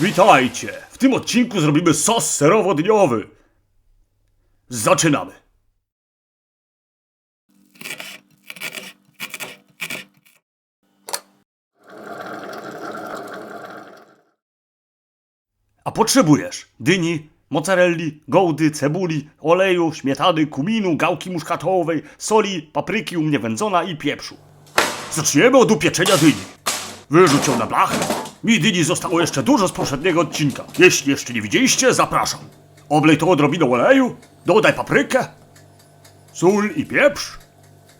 Witajcie! W tym odcinku zrobimy sos serowo-dniowy. Zaczynamy. A potrzebujesz dyni, mozzarelli, gołdy, cebuli, oleju, śmietany, kuminu, gałki muszkatołowej, soli, papryki u mnie wędzona i pieprzu. Zaczniemy od upieczenia dyni. Wyrzuć ją na blachę. Mi dyni zostało jeszcze dużo z poprzedniego odcinka. Jeśli jeszcze nie widzieliście, zapraszam. Oblej to odrobiną oleju, dodaj paprykę, sól i pieprz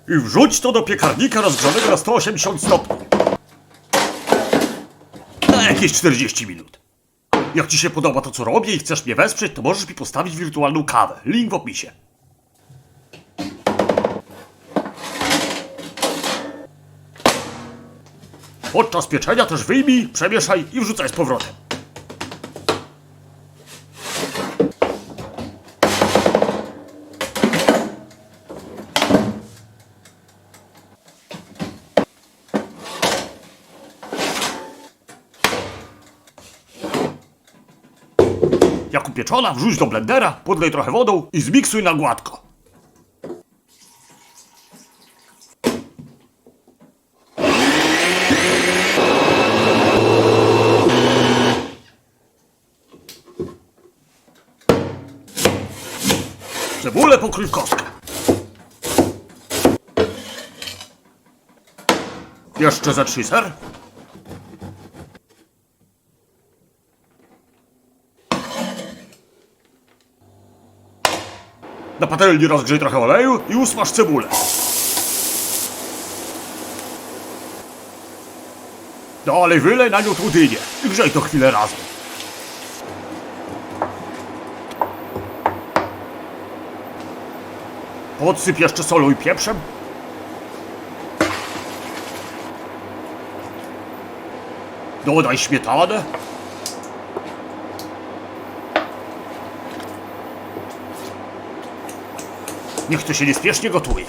i wrzuć to do piekarnika rozgrzanego na 180 stopni. Na jakieś 40 minut. Jak Ci się podoba to, co robię i chcesz mnie wesprzeć, to możesz mi postawić wirtualną kawę. Link w opisie. Podczas pieczenia też wyjmij, przemieszaj i wrzucaj z powrotem. Jak upieczona, wrzuć do blendera, podlej trochę wodą i zmiksuj na gładko. Pokrój w kostkę. Jeszcze ze trzy ser. Na patelni rozgrzej trochę oleju i usmaż cebulę. Dalej wylej na nią tą dynię i grzej to chwilę razem. Podsyp jeszcze solą i pieprzem. Dodaj śmietanę. Niech to się niespiesznie gotuje.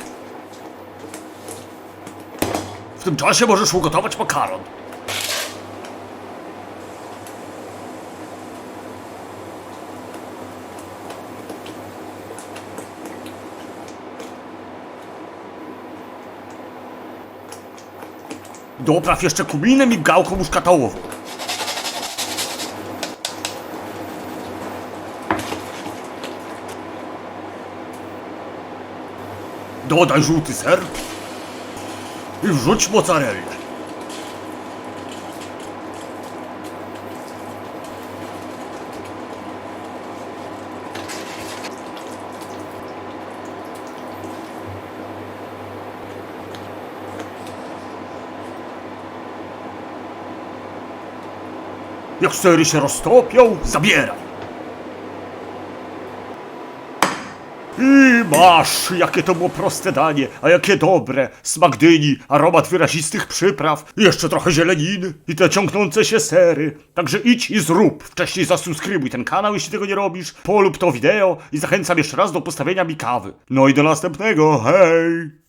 W tym czasie możesz ugotować makaron. Dopraw jeszcze kuminem i gałką muszkatołową. Dodaj żółty ser i wrzuć mozzarellę. Jak sery się roztopią, zabieraj. I masz, jakie to było proste danie, a jakie dobre. Smak dyni, aromat wyrazistych przypraw, jeszcze trochę zieleniny i te ciągnące się sery. Także idź i zrób. Wcześniej zasubskrybuj ten kanał, jeśli tego nie robisz. Polub to wideo i zachęcam jeszcze raz do postawienia mi kawy. No i do następnego, hej!